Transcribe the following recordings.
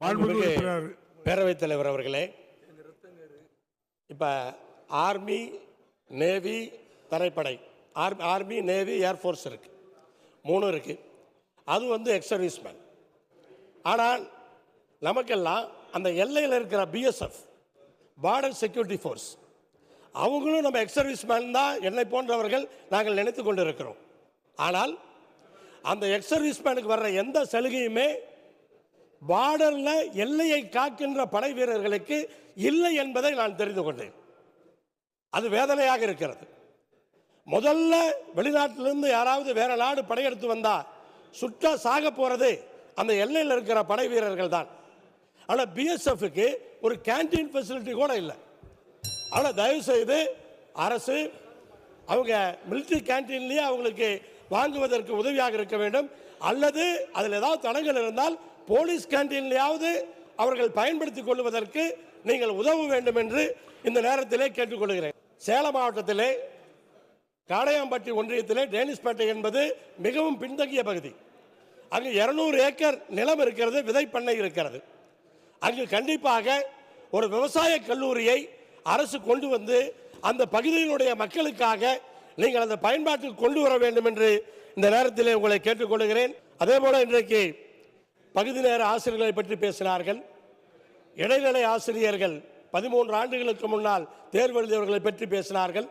உறுப்பினர் பேரவைத் தலைவர் அவர்களே இப்போ army navy தரைப்படை. Army army navy air force இருக்கு. மூணும் இருக்கு. அது வந்து எக்ஸ் சர்வீஸ்மேன் ஆனால் நமக்கெல்லாம் அந்த எல்லையில் இருக்கிற பிஎஸ்எஃப் பார்டர் செக்யூரிட்டி ஃபோர்ஸ் அவங்களும் நம்ம எக்ஸ் சர்வீஸ்மேன் தான். என்னை போன்றவர்கள் நாங்கள் நினைத்து கொண்டு இருக்கிறோம் ஆனால் அந்த எக்ஸ் சர்வீஸ்மேனுக்கு வர்ற எந்த சலுகையுமே பார்டரில் எல்லையை காக்கின்ற படை வீரர்களுக்கு இல்லை என்பதை நான் தெரிந்து கொண்டேன். அது வேதனையாக இருக்கிறது. முதல்ல வெளிநாட்டிலிருந்து யாராவது வேற நாடு படையெடுத்து வந்தா சுட்டா சாக போறது அந்த எல்லையில் இருக்கிற படை வீரர்கள் தான். ஆனால் பிஎஸ்எஃப்க்கு ஒரு கேண்டீன் ஃபெசிலிட்டி கூட இல்லை. ஆனால் தயவு செய்து அரசு அவங்க மிலிட்ரி கேண்டீன்லேயே அவங்களுக்கு வாங்குவதற்கு உதவியாக இருக்க வேண்டும். அல்லது அதில் ஏதாவது தடங்கள் இருந்தால் போலீஸ் கேண்டீன்லையாவது அவர்கள் பயன்படுத்திக் கொள்வதற்கு நீங்கள் உதவ வேண்டும் என்று இந்த நேரத்திலே கேட்டுக்கொள்கிறேன். சேலம் மாவட்டத்திலே காடையாம்பட்டி ஒன்றியத்திலே டேனிஸ்பேட்டை என்பது மிகவும் பின்தங்கிய பகுதி. அங்கு இருநூறு ஏக்கர் நிலம் இருக்கிறது விதைப்பண்ணை இருக்கிறது. அங்கு கண்டிப்பாக ஒரு விவசாய கல்லூரியை அரசு கொண்டு வந்து அந்த பகுதியினுடைய மக்களுக்காக நீங்கள் அந்த பயன்பாட்டுக்கு கொண்டு வர வேண்டும் என்று இந்த நேரத்திலே உங்களை கேட்டுக்கொள்கிறேன். அதே போல இன்றைக்கு பகுதி நேர ஆசிரியர்களை பற்றி பேசினார்கள். இடைநிலை ஆசிரியர்கள் பதிமூன்று ஆண்டுகளுக்கு முன்னால் தேர்வு எழுதியவர்களை பற்றி பேசினார்கள்.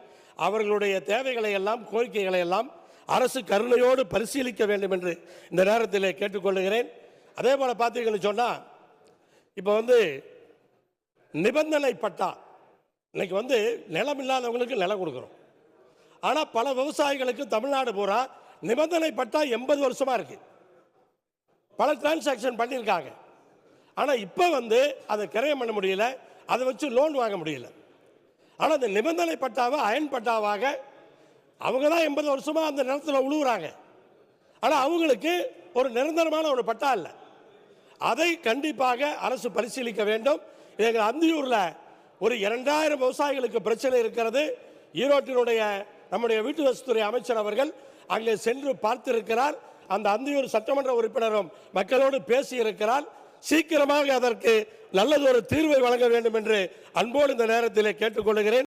அவர்களுடைய தேவைகளை எல்லாம் கோரிக்கைகளை எல்லாம் அரசு கருணையோடு பரிசீலிக்க வேண்டும் என்று இந்த நேரத்தில் கேட்டுக்கொள்கிறேன் அதே போல் பார்த்தீங்கன்னு சொன்னால் இப்போ வந்து நிபந்தனை பட்டா இன்னைக்கு வந்து நிலம் இல்லாதவங்களுக்கு நிலம் கொடுக்குறோம். ஆனால் பல விவசாயிகளுக்கு தமிழ்நாடு பூரா நிபந்தனை பட்டா எண்பது வருஷமாக இருக்குது பல டிரான்சாக்ஷன் பண்ணியிருக்காங்க. ஆனால் இப்போ வந்து அதை கிரயம் பண்ண முடியல அதை வச்சு லோன் வாங்க முடியல. ஆனால் அந்த நிபந்தனை பட்டாவை அயன் பட்டாவாக அவங்க தான் எண்பது வருஷமாக அந்த நிலத்தில் உழுவுறாங்க. ஆனால் அவங்களுக்கு ஒரு நிரந்தரமான ஒரு பட்டா இல்லை. அதை கண்டிப்பாக அரசு பரிசீலிக்க வேண்டும். எங்கள் அந்தியூரில் ஒரு இரண்டாயிரம் விவசாயிகளுக்கு பிரச்சனை இருக்கிறது. ஈரோட்டினுடைய நம்முடைய வீட்டு வசதித்துறை அமைச்சர் அவர்கள் அங்கே சென்று பார்த்திருக்கிறார். அந்த அந்தியூர் சட்டமன்ற உறுப்பினரும் மக்களோடு பேசியிருக்கிறார். சீக்கிரமாக அதற்கு நல்லதொரு தீர்வை வழங்க வேண்டும் என்று அன்போடு இந்த நேரத்தில் கேட்டுக்கொள்கிறேன்.